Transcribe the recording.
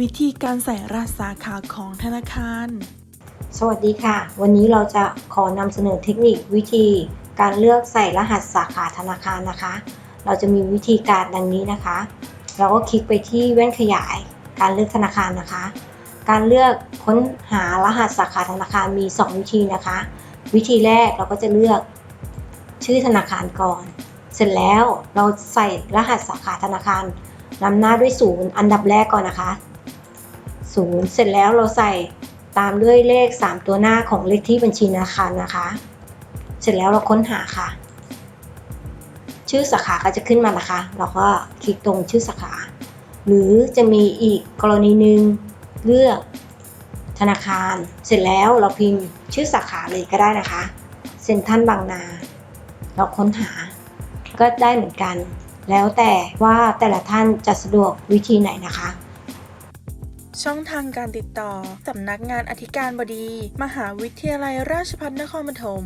วิธีการใส่รหัสสาขาของธนาคาร สวัสดีค่ะ วันนี้เราจะขอนำเสนอเทคนิควิธีการเลือกใส่รหัสสาขาธนาคารนะคะ เราจะมีวิธีการดังนี้นะคะ เราก็คลิกไปที่แว่นขยายการเลือกธนาคารนะคะ การเลือกค้นหารหัสสาขาธนาคารมี 2 วิธีนะคะ วิธีแรกเราก็จะเลือกชื่อธนาคารก่อน เสร็จแล้วเราใส่รหัสสาขาธนาคารนำหน้าด้วยศูนย์อันดับแรกก่อนนะคะ ศูนย์เสร็จแล้วเราใส่ตามด้วยเลข 3 ตัวหน้าของเลขที่บัญชีธนาคารนะคะ เสร็จแล้วเราค้นหาค่ะ ชื่อสาขาก็จะขึ้นมานะคะ เราก็คลิกตรงชื่อสาขา หรือจะมีอีกกรณีหนึ่งเลือกธนาคาร เสร็จแล้วเราพิมพ์ชื่อสาขาเลยก็ได้นะคะเซ็นทรัลบางนา เราค้นหา ก็ได้เหมือนกัน แล้วแต่ว่าแต่ละท่านจะสะดวกวิธีไหนนะคะ ช่องทางการติดต่อ สำนักงานอธิการบดี มหาวิทยาลัยราชภัฏนครปฐม